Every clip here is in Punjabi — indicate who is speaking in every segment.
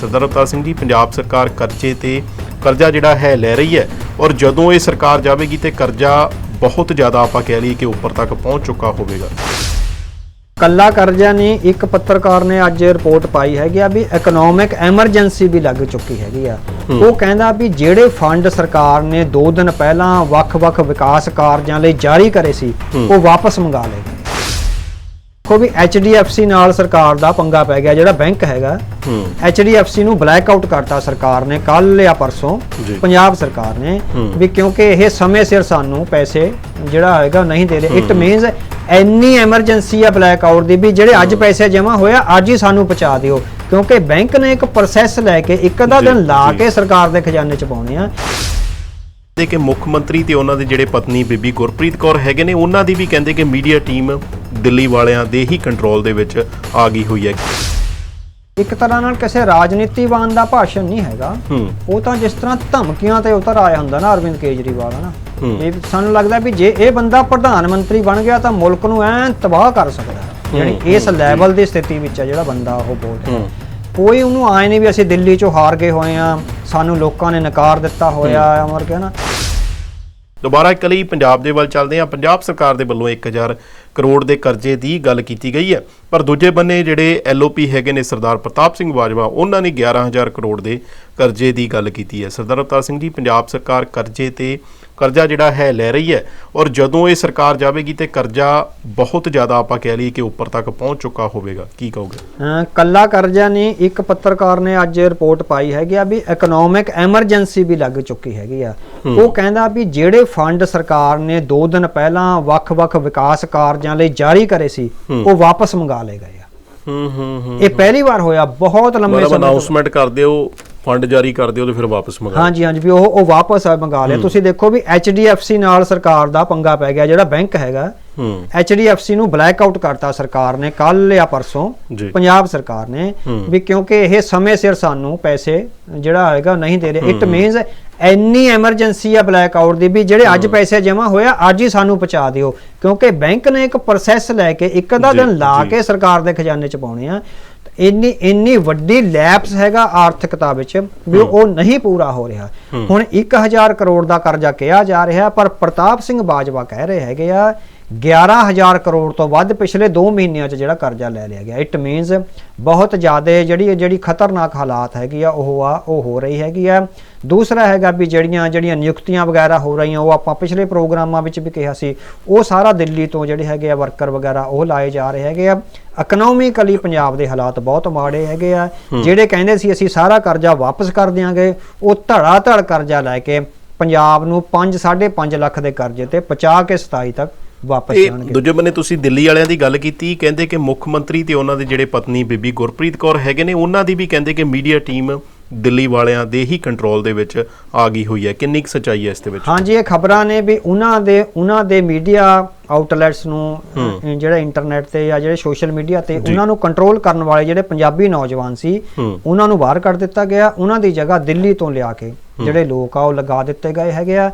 Speaker 1: ਸਰਦਾਰ ਅਵਤਾਰ ਸਿੰਘ ਜੀ ਪੰਜਾਬ ਸਰਕਾਰ ਕਰਜ਼ੇ ਤੇ ਕਰਜ਼ਾ ਜਿਹੜਾ ਹੈ ਲੈ ਰਹੀ ਹੈ ਔਰ ਜਦੋਂ ਇਹ ਸਰਕਾਰ ਜਾਵੇਗੀ ਤੇ ਕਰਜ਼ਾ ਬਹੁਤ ਜ਼ਿਆਦਾ ਆਪਾਂ ਕਹਿ ਲਈਏ ਕਿ ਉੱਪਰ ਤੱਕ ਪਹੁੰਚ ਚੁੱਕਾ ਹੋਵੇਗਾ।
Speaker 2: ਕੱਲਾ ਕਰਜ਼ਾ ਨਹੀਂ ਇੱਕ ਪੱਤਰਕਾਰ ਨੇ ਅੱਜ ਰਿਪੋਰਟ ਪਾਈ ਹੈਗੀ ਆ ਵੀ ਇਕਨੋਮਿਕ ਐਮਰਜੈਂਸੀ ਵੀ ਲੱਗ ਚੁੱਕੀ ਹੈਗੀ ਆ। ਉਹ ਕਹਿੰਦਾ ਵੀ ਜਿਹੜੇ ਫੰਡ ਸਰਕਾਰ ਨੇ 2 ਦਿਨ ਪਹਿਲਾਂ ਵੱਖ-ਵੱਖ ਵਿਕਾਸ ਕਾਰਜਾਂ ਲਈ ਜਾਰੀ ਕਰੇ ਸੀ ਉਹ ਵਾਪਸ ਮੰਗਾ ਲਏ। ਦੇਖੋ ਵੀ HDFC ਨਾਲ ਸਰਕਾਰ ਦਾ ਪੰਗਾ ਪੈ ਗਿਆ ਜਿਹੜਾ ਬੈਂਕ ਹੈਗਾ HDFC ਨੂੰ ਬਲੈਕ ਆਊਟ ਕਰਤਾ ਸਰਕਾਰ ਨੇ ਕੱਲ ਜਾਂ ਪਰਸੋਂ। ਪੰਜਾਬ ਸਰਕਾਰ ਨੇ। ਵੀ ਕਿਉਂਕਿ ਇਹ ਸਮੇਂ ਸਿਰ ਸਾਨੂੰ ਪੈਸੇ ਜਿਹੜਾ ਹੋਏਗਾ ਨਹੀਂ ਦੇ ਰਹੇ ਇਟ ਮੀਨਸ ਐਨੀ ਐਮਰਜੈਂਸੀ ਆ ਬਲੈਕ ਆਊਟ ਦੀ ਵੀ ਜਿਹੜੇ ਅੱਜ ਪੈਸੇ ਜਮ੍ਹਾਂ ਹੋਇਆ ਅੱਜ ਹੀ ਸਾਨੂੰ ਪਹੁੰਚਾ ਦਿਓ ਕਿਉਂਕਿ ਬੈਂਕ ਨੇ ਇੱਕ ਪ੍ਰੋਸੈਸ ਲੈ ਕੇ ਇੱਕ ਅੱਧਾ ਦਿਨ ਲਾ। ਕੇ ਸਰਕਾਰ ਦੇ ਖਜ਼ਾਨੇ ਚ ਪਾਉਣੇ ਆ
Speaker 1: ਦੇ ਕਿ ਮੁੱਖ ਮੰਤਰੀ ਤੇ ਉਹਨਾਂ ਦੇ ਜਿਹੜੇ ਪਤਨੀ ਬੀਬੀ ਗੁਰਪ੍ਰੀਤ ਕੌਰ ਹੈਗੇ ਨੇ ਉਹਨਾਂ ਦੀ ਵੀ ਕਹਿੰਦੇ ਕਿ ਮੀਡੀਆ ਟੀਮ ਦਿੱਲੀ ਵਾਲਿਆਂ ਦੇ ਹੀ ਕੰਟਰੋਲ ਦੇ ਵਿੱਚ ਆ ਗਈ ਹੋਈ ਹੈ।
Speaker 2: ਇੱਕ ਤਰ੍ਹਾਂ ਨਾਲ ਕਿਸੇ ਰਾਜਨੀਤੀਵਾਨ ਦਾ ਭਾਸ਼ਣ ਨਹੀਂ ਹੈਗਾ।
Speaker 1: ਹੂੰ।
Speaker 2: ਉਹ ਤਾਂ ਜਿਸ ਤਰ੍ਹਾਂ ਧਮਕੀਆਂ ਤੇ ਉਤਰ ਆਇਆ ਹੁੰਦਾ ਨਾ ਅਰਵਿੰਦ ਕੇਜਰੀਵਾਲ ਹਨਾ?
Speaker 1: ਹੂੰ।
Speaker 2: ਇਹ ਸਾਨੂੰ ਲੱਗਦਾ ਵੀ ਜੇ ਇਹ ਬੰਦਾ ਪ੍ਰਧਾਨ ਮੰਤਰੀ ਬਣ ਗਿਆ ਤਾਂ ਮੁਲਕ ਨੂੰ ਐਨ ਤਬਾਹ ਕਰ ਸਕਦਾ ਹੈ। ਜਿਹੜੀ ਇਸ ਲੈਵਲ ਦੀ ਸਥਿਤੀ ਵਿੱਚ ਹੈ ਜਿਹੜਾ ਬੰਦਾ ਉਹ ਬੋਲ ਰਿਹਾ
Speaker 1: ਹੂੰ।
Speaker 2: ਕੋਈ ਉਹਨੂੰ ਆਏ ਨਹੀਂ ਵੀ ਅਸੀਂ ਦਿੱਲੀ ਚੋਂ ਹਾਰ ਗਏ ਹੋਏ ਆ ਸਾਨੂੰ ਲੋਕਾਂ ਨੇ ਨਕਾਰ ਦਿੱਤਾ ਹੋਇਆ ਹੈ। ਅਮਰ ਕੇ ਨਾ।
Speaker 1: ਦੁਬਾਰਾ ਇੱਕ ਲਈ ਪੰਜਾਬ ਦੇ ਵੱਲ ਚੱਲਦੇ ਹਾਂ। ਪੰਜਾਬ ਸਰਕਾਰ ਦੇ ਵੱਲੋਂ 1000 ਕਰੋੜ ਦੇ ਕਰਜ਼ੇ ਦੀ ਗੱਲ ਕੀਤੀ ਗਈ ਹੈ। ਪਰ ਦੂਜੇ ਬੰਨੇ ਜਿਹੜੇ ਐਲਓਪੀ ਹੈਗੇ ਨੇ ਸਰਦਾਰ ਪ੍ਰਤਾਪ ਸਿੰਘ ਬਾਜਵਾ ਉਹਨਾਂ ਨੇ 11000 ਕਰੋੜ ਦੇ ਕਰਜ਼ੇ ਦੀ ਗੱਲ ਕੀਤੀ ਹੈ। ਸਰਦਾਰ ਅਵਤਾਰ ਸਿੰਘ ਜੀ ਪੰਜਾਬ ਸਰਕਾਰ ਕਰਜ਼ੇ ਤੇ ਕਰਜ਼ਾ ਜਿਹੜਾ ਹੈ ਲੈ ਰਹੀ ਹੈ ਔਰ ਜਦੋਂ ਇਹ ਸਰਕਾਰ ਜਾਵੇਗੀ ਤੇ ਕਰਜ਼ਾ ਬਹੁਤ ਜ਼ਿਆਦਾ ਆਪਾਂ ਕਹਿ ਲਈਏ ਕਿ ਉੱਪਰ ਤੱਕ ਪਹੁੰਚ ਚੁੱਕਾ ਹੋਵੇਗਾ। ਕੀ ਕਹੋਗੇ?
Speaker 2: ਕੱਲਾ ਕਰਜ਼ਾ ਨਹੀਂ ਇੱਕ ਪੱਤਰਕਾਰ ਨੇ ਅੱਜ ਰਿਪੋਰਟ ਪਾਈ ਹੈਗੀ ਆ ਵੀ ਇਕਨੋਮਿਕ ਐਮਰਜੈਂਸੀ ਵੀ ਲੱਗ ਚੁੱਕੀ ਹੈਗੀ ਆ। ਉਹ ਕਹਿੰਦਾ ਵੀ ਜਿਹੜੇ ਫੰਡ ਸਰਕਾਰ ਨੇ 2 ਦਿਨ ਪਹਿਲਾਂ ਵੱਖ-ਵੱਖ ਵਿਕਾਸ ਕਾਰਜਾਂ ਲਈ ਜਾਰੀ ਕਰੇ ਸੀ ਉਹ ਵਾਪਸ ਮੰਗਾ ਲਏ ਗਏ ਆ।
Speaker 1: ਹੂੰ ਹੂੰ
Speaker 2: ਇਹ ਪਹਿਲੀ ਵਾਰ ਹੋਇਆ ਬਹੁਤ ਲੰਮੇ ਸਮੇਂ ਤੋਂ।
Speaker 1: ਅਨਾਉਂਸਮੈਂਟ ਕਰ ਦਿਓ ਫੰਡ ਜਾਰੀ ਕਰ ਦਿਓ ਤੇ ਫਿਰ ਵਾਪਸ ਮੰਗਾ
Speaker 2: ਹਾਂਜੀ ਹਾਂਜੀ ਵੀ ਉਹ ਉਹ ਵਾਪਸ ਆ ਮੰਗਾ ਲਿਆ। ਤੁਸੀਂ ਦੇਖੋ ਵੀ HDFC ਨਾਲ ਸਰਕਾਰ ਦਾ ਪੰਗਾ ਪੈ ਗਿਆ ਜਿਹੜਾ ਬੈਂਕ ਹੈਗਾ।
Speaker 1: ਹੂੰ।
Speaker 2: HDFC ਨੂੰ ਬਲੈਕ ਆਊਟ ਕਰਤਾ ਸਰਕਾਰ ਨੇ ਕੱਲ ਜਾਂ ਪਰਸੋਂ ਪੰਜਾਬ ਸਰਕਾਰ ਨੇ। ਵੀ ਕਿਉਂਕਿ ਇਹ ਸਮੇਂ ਸਿਰ ਸਾਨੂੰ ਪੈਸੇ ਜਿਹੜਾ ਹੋਏਗਾ ਨਹੀਂ ਦੇ ਰਹੇ। ਇਟ ਮੀਨਸ ਐਨੀ ਐਮਰਜੈਂਸੀ ਆ ਬਲੈਕ ਆਊਟ ਦੀ ਵੀ ਜਿਹੜੇ ਅੱਜ ਪੈਸੇ ਜਮ੍ਹਾਂ ਹੋਇਆ ਅੱਜ ਹੀ ਸਾਨੂੰ ਪਹੁੰਚਾ ਦਿਓ। ਕਿਉਂਕਿ ਬੈਂਕ ਨੇ ਇੱਕ ਪ੍ਰੋਸੈਸ ਲੈ ਕੇ ਇੱਕ ਅੱਧਾ ਦਿਨ ਲਾ। ਕੇ ਸਰਕਾਰ ਦੇ ਖਜ਼ਾਨੇ ਚ ਪਾਉਣੇ ਆ। ਇੰਨੀ ਇੰਨੀ ਵੱਡੀ ਲੈਪਸ ਹੈਗਾ ਆਰਥਿਕਤਾ ਵਿੱਚ ਵੀ ਉਹ ਨਹੀਂ ਪੂਰਾ ਹੋ ਰਿਹਾ। ਹੁਣ 1000 ਕਰੋੜ ਦਾ ਕਰਜ਼ਾ ਕਿਹਾ ਜਾ ਰਿਹਾ ਪਰ ਪ੍ਰਤਾਪ ਸਿੰਘ ਬਾਜਵਾ ਕਹਿ ਰਹੇ ਹੈਗੇ ਆ 11000 ਕਰੋੜ ਤੋਂ ਵੱਧ ਪਿਛਲੇ 2 ਮਹੀਨਿਆਂ 'ਚ ਜਿਹੜਾ ਕਰਜ਼ਾ ਲੈ ਲਿਆ ਗਿਆ। ਇਟ ਮੀਨਸ ਬਹੁਤ ਜ਼ਿਆਦਾ ਜਿਹੜੀ ਜਿਹੜੀ ਖਤਰਨਾਕ ਹਾਲਾਤ ਹੈਗੀ ਆ ਉਹ ਆ ਉਹ ਹੋ ਰਹੀ ਹੈਗੀ ਆ। ਦੂਸਰਾ ਹੈਗਾ ਵੀ ਜਿਹੜੀਆਂ ਜਿਹੜੀਆਂ ਨਿਯੁਕਤੀਆਂ ਵਗੈਰਾ ਹੋ ਰਹੀਆਂ ਉਹ ਆਪਾਂ ਪਿਛਲੇ ਪ੍ਰੋਗਰਾਮਾਂ ਵਿੱਚ ਵੀ ਕਿਹਾ ਸੀ। ਉਹ ਸਾਰਾ ਦਿੱਲੀ ਤੋਂ ਜਿਹੜੇ ਹੈਗੇ ਆ ਵਰਕਰ ਵਗੈਰਾ ਉਹ ਲਾਏ ਜਾ ਰਹੇ ਹੈਗੇ ਆ। ਇਕਨੋਮਿਕਲੀ ਪੰਜਾਬ ਦੇ ਹਾਲਾਤ ਬਹੁਤ ਮਾੜੇ ਹੈਗੇ ਆ। ਜਿਹੜੇ ਕਹਿੰਦੇ ਸੀ ਅਸੀਂ ਸਾਰਾ ਕਰਜ਼ਾ ਵਾਪਸ ਕਰ ਦਿਆਂਗੇ ਉਹ ਧੜਾ ਧੜ ਕਰਜ਼ਾ ਲੈ ਕੇ ਪੰਜਾਬ ਨੂੰ 5 5.5 ਲੱਖ ਦੇ ਕਰਜ਼ੇ ਤੇ ਪਹੁੰਚਾ ਕੇ 27 ਤੱਕ ਵਾਪਸ ਜਾਣਗੇ।
Speaker 1: ਦੂਜੇ ਬੰਨੇ ਤੁਸੀਂ ਦਿੱਲੀ ਵਾਲਿਆਂ ਦੀ ਗੱਲ ਕੀਤੀ ਕਹਿੰਦੇ ਕਿ ਮੁੱਖ ਮੰਤਰੀ ਤੇ ਉਹਨਾਂ ਦੇ ਜਿਹੜੇ ਪਤਨੀ ਬੀਬੀ ਗੁਰਪ੍ਰੀਤ ਕੌਰ ਹੈਗੇ ਨੇ ਉਹਨਾਂ ਦੀ ਵੀ ਕਹਿੰਦੇ ਕਿ ਮੀਡੀਆ ਟੀਮ ਦਿੱਲੀ ਵਾਲਿਆਂ ਦੇ ਹੀ ਕੰਟਰੋਲ ਦੇ ਵਿੱਚ ਆ ਗਈ ਹੋਈ ਹੈ। ਕਿੰਨੀ ਕੁ ਸੱਚਾਈ ਹੈ ਇਸ ਦੇ ਵਿੱਚ?
Speaker 2: ਹਾਂਜੀ ਇਹ ਖਬਰਾਂ ਨੇ ਵੀ ਉਹਨਾਂ ਦੇ ਉਹਨਾਂ ਦੇ ਮੀਡੀਆ ਆਊਟਲੈਟਸ ਨੂੰ ਜਿਹੜਾ ਇੰਟਰਨੈਟ ਤੇ ਜਾਂ ਜਿਹੜੇ ਸੋਸ਼ਲ ਮੀਡੀਆ ਤੇ ਉਹਨਾਂ ਨੂੰ ਕੰਟਰੋਲ ਕਰਨ ਵਾਲੇ ਜਿਹੜੇ ਪੰਜਾਬੀ ਨੌਜਵਾਨ ਸੀ। ਉਹਨਾਂ ਨੂੰ ਬਾਹਰ ਕੱਢ ਦਿੱਤਾ ਗਿਆ। ਉਹਨਾਂ ਦੀ ਜਗ੍ਹਾ ਦਿੱਲੀ ਤੋਂ ਲਿਆ ਕੇ ਜਿਹੜੇ ਲੋਕ ਆ ਉਹ ਲਗਾ ਦਿੱਤੇ ਗਏ ਹੈਗੇ ਆ।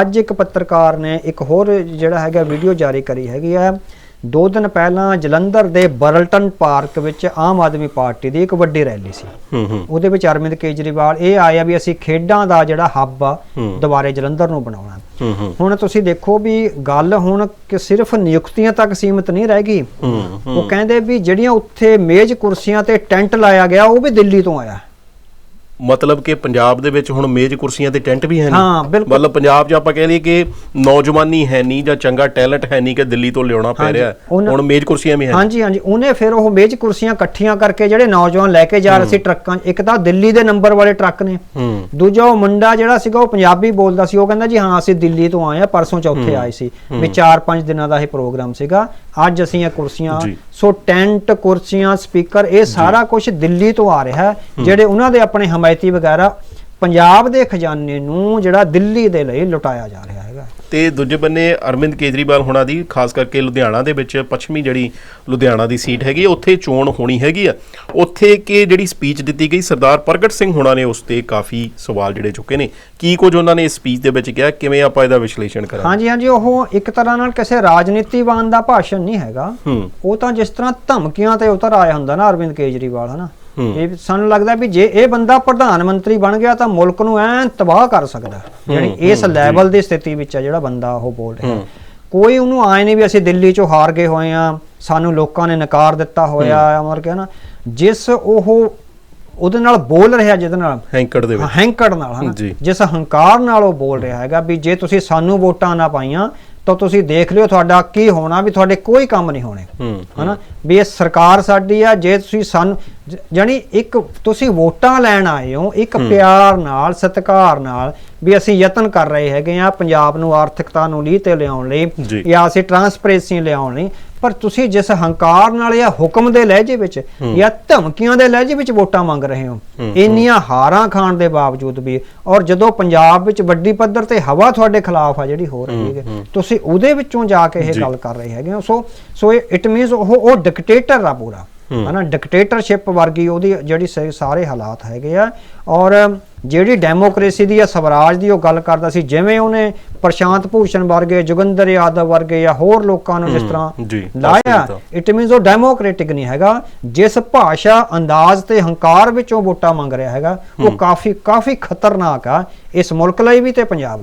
Speaker 2: ਅੱਜ ਇੱਕ ਪੱਤਰਕਾਰ ਨੇ ਇੱਕ ਹੋਰ ਜਿਹੜਾ ਹੈਗਾ ਵੀਡੀਓ ਜਾਰੀ ਕਰੀ ਹੈਗੀ ਆ। ਦੋ ਦਿਨ ਪਹਿਲਾਂ ਜਲੰਧਰ ਦੇ ਬਰਲਟਨ ਪਾਰਕ ਵਿੱਚ ਆਮ ਆਦਮੀ ਪਾਰਟੀ ਦੀ ਇੱਕ ਵੱਡੀ ਰੈਲੀ ਸੀ।
Speaker 1: ਹੂੰ ਹੂੰ।
Speaker 2: ਉਹਦੇ ਵਿੱਚ ਅਰਵਿੰਦ ਕੇਜਰੀਵਾਲ ਇਹ ਆਇਆ ਵੀ ਅਸੀਂ ਖੇਡਾਂ ਦਾ ਜਿਹੜਾ ਹੱਬ ਆ
Speaker 1: ਹੂੰ।
Speaker 2: ਦੁਬਾਰੇ ਜਲੰਧਰ ਨੂੰ ਬਣਾਉਣਾ।
Speaker 1: ਹੂੰ ਹੂੰ।
Speaker 2: ਹੁਣ ਤੁਸੀਂ ਦੇਖੋ ਵੀ ਗੱਲ ਹੁਣ ਕਿ ਸਿਰਫ ਨਿਯੁਕਤੀਆਂ ਤੱਕ ਸੀਮਿਤ ਨਹੀਂ ਰਹਿ ਗਈ।
Speaker 1: ਹੂੰ।
Speaker 2: ਉਹ ਕਹਿੰਦੇ ਵੀ ਜਿਹੜੀਆਂ ਉੱਥੇ ਮੇਜ਼ ਕੁਰਸੀਆਂ ਤੇ ਟੈਂਟ ਲਾਇਆ ਗਿਆ ਉਹ ਵੀ ਦਿੱਲੀ ਤੋਂ ਆਇਆ।
Speaker 1: ਮਤਲਬ ਕਿ ਪੰਜਾਬ ਦੇ ਵਿੱਚ ਹੁਣ ਮੇਜ਼ ਕੁਰਸੀਆਂ ਤੇ ਟੈਂਟ ਵੀ ਹੈ ਨਹੀਂ।
Speaker 2: ਹਾਂ, ਬਿਲਕੁਲ।
Speaker 1: ਮਤਲਬ ਪੰਜਾਬ 'ਚ ਆਪਾਂ ਕਹਿ ਲਈਏ ਕਿ ਨੌਜਵਾਨੀ ਹੈ ਨਹੀਂ ਜਾਂ ਚੰਗਾ ਟੈਲੈਂਟ ਹੈ ਨਹੀਂ ਕਿ ਦਿੱਲੀ ਤੋਂ ਲਿਆਉਣਾ ਪੈ
Speaker 2: ਹਾਂਜੀ,
Speaker 1: ਰਿਹਾ।
Speaker 2: ਉਹਨਾਂ-
Speaker 1: ਹੁਣ ਮੇਜ਼ ਕੁਰਸੀਆਂ ਵੀ ਹੈ
Speaker 2: ਹਾਂਜੀ ਹਾਂਜੀ ਉਹਨੇ ਫਿਰ ਉਹ ਮੇਜ਼ ਕੁਰਸੀਆਂ ਇਕੱਠੀਆਂ ਕਰਕੇ ਜਿਹੜੇ ਨੌਜਵਾਨ ਲੈ ਕੇ ਜਾ ਰਹੇ ਸੀ ਟਰੱਕਾਂ 'ਚ ਇੱਕ ਤਾਂ ਦਿੱਲੀ ਦੇ ਨੰਬਰ ਵਾਲੇ ਟਰੱਕ ਨੇ।
Speaker 1: ਹੂੰ।
Speaker 2: ਦੂਜਾ ਉਹ ਮੁੰਡਾ ਜਿਹੜਾ ਸੀਗਾ ਉਹ ਪੰਜਾਬੀ ਬੋਲਦਾ ਸੀ ਉਹ ਕਹਿੰਦਾ ਜੀ ਹਾਂ ਅਸੀਂ ਦਿੱਲੀ ਤੋਂ ਆਏ ਆ ਪਰਸੋਂ ਚੌਥੇ ਆਏ ਸੀ। ਵੀ 4-5 ਦਿਨਾਂ ਦਾ ਇਹ ਪ੍ਰੋਗਰਾਮ ਸੀਗਾ। ਅੱਜ ਅਸੀਂ ਇਹ ਕੁਰਸੀਆਂ
Speaker 1: ਜੀ।
Speaker 2: ਸੋ ਟੈਂਟ ਕੁਰਸੀਆਂ ਸਪੀਕਰ ਇਹ ਸਾਰਾ ਕੁਝ ਦਿੱਲੀ ਤੋਂ ਆ ਰਿਹਾ ਜਿਹੜੇ ਉਹਨਾਂ ਦੇ ਆਪਣੇ ਹਮਾਇਤੀ ਵਗੈਰਾ ਪੰਜਾਬ ਦੇ ਖਜ਼ਾਨੇ ਨੂੰ ਜਿਹੜਾ ਦਿੱਲੀ ਦੇ ਲਈ ਲੁਟਾਇਆ ਜਾ ਰਿਹਾ ਹੈਗਾ।
Speaker 1: ਤੇ ਦੂਜੇ ਬੰਨੇ ਅਰਵਿੰਦ ਕੇਜਰੀਵਾਲ ਹੋਣਾ ਦੀ ਖਾਸ ਕਰਕੇ ਲੁਧਿਆਣਾ ਦੇ ਵਿੱਚ ਪੱਛਮੀ ਜਿਹੜੀ ਲੁਧਿਆਣਾ ਦੀ ਸੀਟ ਹੈਗੀ ਉੱਥੇ ਚੋਣ ਹੋਣੀ ਹੈਗੀ ਆ। ਉੱਥੇ ਕਿ ਜਿਹੜੀ ਸਪੀਚ ਦਿੱਤੀ ਗਈ ਸਰਦਾਰ ਪ੍ਰਗਟ ਸਿੰਘ ਹੋਣਾ ਨੇ ਉਸ ਤੇ ਕਾਫੀ ਸਵਾਲ ਜਿਹੜੇ ਚੁੱਕੇ ਨੇ। ਕੀ ਕੁਝ ਉਹਨਾਂ ਨੇ ਇਸ ਸਪੀਚ ਦੇ ਵਿੱਚ ਕਿਹਾ? ਕਿਵੇਂ ਆਪਾਂ ਇਹਦਾ ਵਿਸ਼ਲੇਸ਼ਣ ਕਰਾਂਗੇ?
Speaker 2: ਹਾਂਜੀ ਹਾਂਜੀ ਉਹ ਇੱਕ ਤਰ੍ਹਾਂ ਨਾਲ ਕਿਸੇ ਰਾਜਨੀਤੀਵਾਨ ਦਾ ਭਾਸ਼ਣ ਨਹੀਂ ਹੈਗਾ। ਉਹ ਤਾਂ ਜਿਸ ਤਰ੍ਹਾਂ ਧਮਕੀਆਂ ਤੇ ਉਤਰ ਆਇਆ ਹੁੰਦਾ ਨਾ ਅਰਵਿੰਦ ਕੇਜਰੀਵਾਲ ਹਨਾ? ਇਹ ਸਾਨੂੰ ਲੱਗਦਾ ਵੀ ਜੇ ਇਹ ਬੰਦਾ ਪ੍ਰਧਾਨ ਮੰਤਰੀ ਬਣ ਗਿਆ ਤਾਂ ਮੁਲਕ ਨੂੰ ਐਨ ਤਬਾਹ ਕਰ ਸਕਦਾ। ਜਿਹੜੀ ਇਸ ਲੈਵਲ ਦੀ ਸਥਿਤੀ ਵਿੱਚ ਆ ਜਿਹੜਾ ਬੰਦਾ ਉਹ ਬੋਲ ਰਿਹਾ। ਕੋਈ ਉਹਨੂੰ ਆਏ ਨਹੀਂ ਵੀ ਅਸੀਂ ਦਿੱਲੀ ਚੋਂ ਹਾਰ ਗਏ ਹੋਏ ਆ ਸਾਨੂੰ ਲੋਕਾਂ ਨੇ ਨਕਾਰ ਦਿੱਤਾ ਹੋਇਆ ਆ ਮਰ ਕੇ ਨਾ ਜਿਸ ਉਹ ਉਹਦੇ ਨਾਲ ਬੋਲ ਰਿਹਾ ਜਿਹਦੇ ਨਾਲ
Speaker 1: ਹੈਂਕੜ ਦੇ ਵਿੱਚ।
Speaker 2: ਹੰਕੜ ਨਾਲ ਹਨਾ। ਜਿਸ ਹੰਕਾਰ ਨਾਲ ਉਹ ਬੋਲ ਰਿਹਾ ਹੈਗਾ ਵੀ ਜੇ ਤੁਸੀਂ ਸਾਨੂੰ ਵੋਟਾਂ ਨਾ ਪਾਈਆਂ ਤਾਂ ਤੁਸੀਂ ਦੇਖ ਲਿਓ ਤੁਹਾਡਾ ਕੀ ਹੋਣਾ ਵੀ ਤੁਹਾਡੇ ਕੋਈ ਕੰਮ ਨਹੀਂ ਹੋਣੇ। ਹਨਾ? ਵੀ ਇਹ ਸਰਕਾਰ ਸਾਡੀ ਆ ਜੇ ਤੁਸੀਂ ਸਾਨੂੰ ਜ- ਜਾਣੀ ਇੱਕ ਤੁਸੀਂ ਵੋਟਾਂ ਲੈਣ ਆਏ ਹੋ ਇੱਕ ਪਿਆਰ ਨਾਲ ਸਤਿਕਾਰ ਨਾਲ ਵੀ ਅਸੀਂ ਯਤਨ ਕਰ ਰਹੇ ਹੈਗੇ ਆ ਪੰਜਾਬ ਨੂੰ ਆਰਥਿਕਤਾ ਨੂੰ ਲੀਹ ਤੇ ਲਿਆਉਣ ਲਈ
Speaker 1: ਜੀ।
Speaker 2: ਅਸੀਂ ਟਰਾਂਸਪੇਰੈਂਸੀ ਲਿਆਉਣ ਲਈ। ਪਰ ਤੁਸੀਂ ਜਿਸ ਹੰਕਾਰ ਨਾਲ ਜਾਂ ਹੁਕਮ ਦੇ ਲਹਿਜੇ ਵਿੱਚ ਜਾਂ ਧਮਕੀਆਂ ਦੇ ਲਹਿਜੇ ਵਿੱਚ ਵੋਟਾਂ ਮੰਗ ਰਹੇ ਹੋ ਇੰਨੀਆਂ ਹਾਰਾਂ ਖਾਣ ਦੇ ਬਾਵਜੂਦ ਵੀ ਔਰ ਜਦੋਂ ਪੰਜਾਬ ਵਿੱਚ ਵੱਡੀ ਪੱਧਰ ਤੇ ਹਵਾ ਤੁਹਾਡੇ ਖਿਲਾਫ ਆ ਜਿਹੜੀ ਹੋ ਰਹੀ ਹੈ ਤੁਸੀਂ ਉਹਦੇ ਵਿੱਚੋਂ ਜਾ ਕੇ ਇਹ। ਗੱਲ ਕਰ ਰਹੇ ਹੈਗੇ ਹੋ। ਸੋ ਸੋ ਇਟ ਮੀਨਸ ਉਹ ਉਹ ਡਿਕਟੇਟਰ ਆ ਪੂਰਾ। ਹਨਾ ਡਿਕਟੇਟਰਸ਼ਿਪ ਵਰਗੀ ਉਹਦੀ ਜਿਹੜੀ ਸਾਰੇ ਹਾਲਾਤ ਹੈਗੇ ਆ। ਔਰ ਜਿਹੜੀ ਡੈਮੋਕ੍ਰੇਸੀ ਦੀ ਜਾਂ ਸਵਰਾਜ ਦੀ ਉਹ ਗੱਲ ਕਰਦਾ ਸੀ ਜਿਵੇਂ ਉਹਨੇ ਪ੍ਰਸ਼ਾਂਤ ਭੂਸ਼ਣ ਵਰਗੇ ਜੋਗਿੰਦਰ ਯਾਦਵ ਵਰਗੇ ਜਾਂ ਹੋਰ ਲੋਕਾਂ ਨੂੰ ਜਿਸ ਤਰ੍ਹਾਂ ਲਾਇਆ। ਇਟ ਮੀਨਸ ਉਹ ਡੈਮੋਕ੍ਰੈਟਿਕ ਨਹੀਂ ਹੈਗਾ। ਜਿਸ ਭਾਸ਼ਾ ਅੰਦਾਜ਼ ਤੇ ਹੰਕਾਰ ਵਿੱਚੋਂ ਵੋਟਾਂ ਮੰਗ ਰਿਹਾ ਹੈਗਾ ਉਹ ਕਾਫੀ ਕਾਫੀ ਖਤਰਨਾਕ ਆ। ਇਸ ਮੁਲਕ ਲਈ ਵੀ ਤੇ ਪੰਜਾਬ